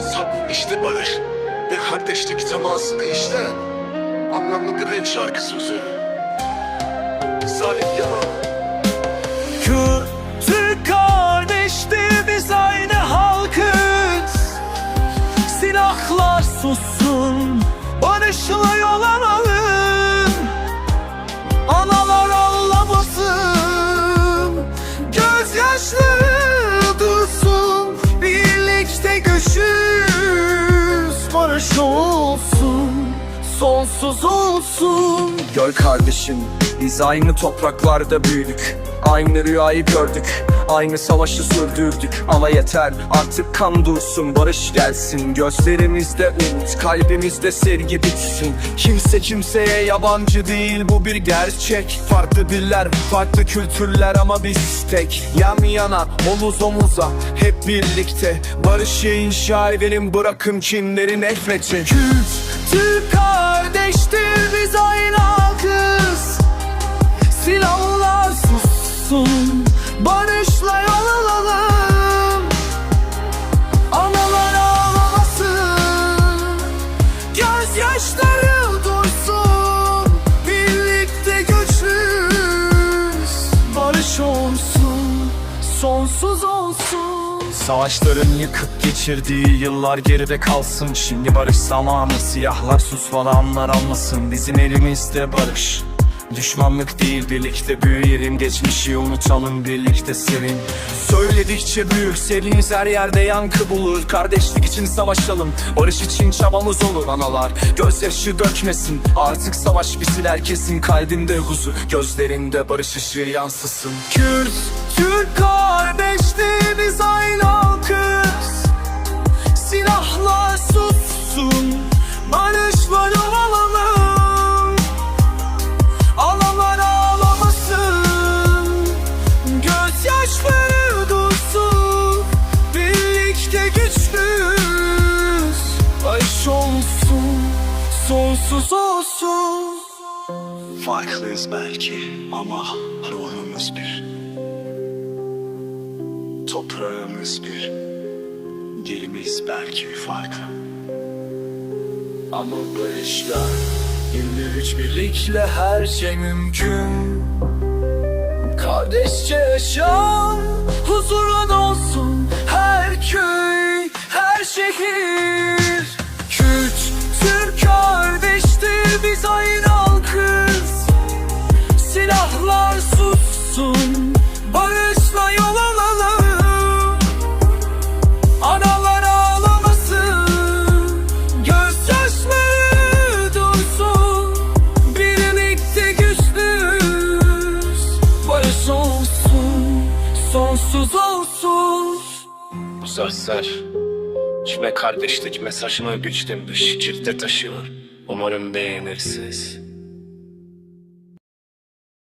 Sap işte barış. Ve kardeşlik temasını işte. Anlamlı bir renk şarkı sözü. Salih Yaman Türk kardeştir biz aynı halkız. Silahlar sussun Barışla yol alalım Güçüz Barış olsun Sonsuz olsun. Gör kardeşim biz aynı topraklarda büyüdük Aynı rüyayı gördük Aynı savaşı sürdürdük. Ama yeter artık kan dursun Barış gelsin. Gözlerimizde umut Kalbimizde sevgi bitsin. Kimse kimseye yabancı değil Bu bir gerçek. Farklı diller Farklı kültürler ama biz tek. Yan yana omuz omuza Hep birlikte. Barışı inşa edelim Bırakın kinleri nefreti. Kürt, Türk kardeştir biz aynı halkız. Silahlar sussun, barışla yol alalım. Analar ağlamasın, gözyaşları dursun. Birlikte güçlüyüz, barış olsun, sonsuz olsun. Savaşların yıkıp geçirdiği yıllar geride kalsın. Şimdi barış zamanı. Siyahlar susmalanlar almasın Bizim elimizde barış Düşmanlık değil birlikte büyüyelim. Geçmişi unutalım birlikte sevin. Söyledikçe büyür seriniz her yerde yankı bulur. Kardeşlik için savaşalım Barış için çabamız olur. Analar Gözyaşı dökmesin. Artık savaş bitsin herkesin kalbinde huzur Gözlerinde barış ışığı yansısın. Kürt, Türk kardeştir biz sonsuz olsun. Farklıyız belki ama ruhumuz bir. Toprağımız bir. Dilimiz belki farklı Ama barışla Şimdi üç birlikle her şey mümkün. Kardeşçe yaşam Huzurun olsun her köy, her şehir sözler Kime kardeşlik mesajını güçten bir şekilde taşıyor. Umarım beğenirsiniz